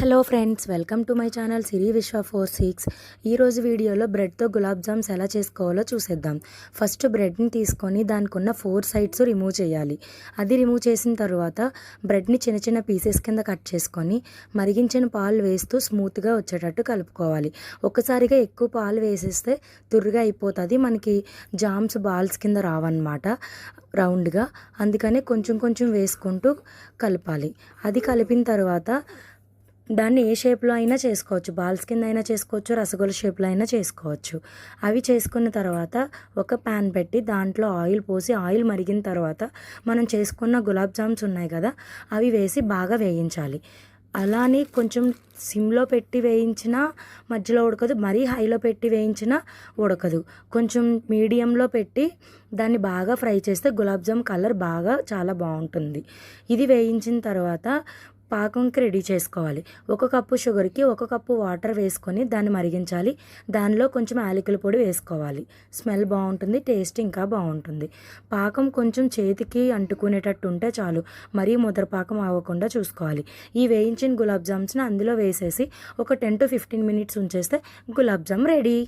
Hello friends welcome to my channel Siri Vishwa four six ఈరోజు వీడియోలో బ్రెడ్తో gulab jams ఎలా చేసుకోవాలో చూసేద్దాం. ఫస్ట్ బ్రెడ్ని తీసుకొని దానికి ఉన్న ఫోర్ సైడ్స్ రిమూవ్ చేయాలి. అది రిమూవ్ చేసిన తర్వాత బ్రెడ్ని చిన్న చిన్న పీసెస్ కింద కట్ చేసుకొని మరిగించిన పాలు వేస్తూ స్మూత్గా వచ్చేటట్టు కలుపుకోవాలి. ఒక్కసారిగా ఎక్కువ పాలు వేసేస్తే తుర్రుగా అయిపోతుంది. మనకి జామ్స్ బాల్స్ కింద రావన్నమాట రౌండ్గా అందుకనే కొంచెం కొంచెం వేసుకుంటూ కలపాలి. అది కలిపిన తర్వాత దాన్ని ఏ షేప్లో అయినా చేసుకోవచ్చు. బాల్స్ కింద అయినా చేసుకోవచ్చు రసగుల్ల షేప్లో అయినా చేసుకోవచ్చు. అవి చేసుకున్న తర్వాత ఒక ప్యాన్ పెట్టి దాంట్లో ఆయిల్ పోసి ఆయిల్ మరిగిన తర్వాత మనం చేసుకున్న గులాబ్ జామ్స్ ఉన్నాయి కదా అవి వేసి బాగా వేయించాలి. అలానే కొంచెం సిమ్లో పెట్టి వేయించినా మధ్యలో ఉడకదు మరీ హైలో పెట్టి వేయించినా ఉడకదు. కొంచెం మీడియంలో పెట్టి దాన్ని బాగా ఫ్రై చేస్తే గులాబ్ జామ్ కలర్ బాగా చాలా బాగుంటుంది. ఇది వేయించిన తర్వాత పాకంకి రెడీ చేసుకోవాలి. ఒక కప్పు షుగర్కి ఒక కప్పు వాటర్ వేసుకొని దాన్ని మరిగించాలి. దానిలో కొంచెం యాలకుల పొడి వేసుకోవాలి. స్మెల్ బాగుంటుంది టేస్ట్ ఇంకా బాగుంటుంది. పాకం కొంచెం చేతికి అంటుకునేటట్టు ఉంటే చాలు. మరీ ముద్ర పాకం అవ్వకుండా చూసుకోవాలి. ఈ వేయించిన గులాబ్ జామ్స్ని అందులో వేసేసి ఒక టెన్ టు ఫిఫ్టీన్ మినిట్స్ ఉంచేస్తే గులాబ్ జామ్ రెడీ.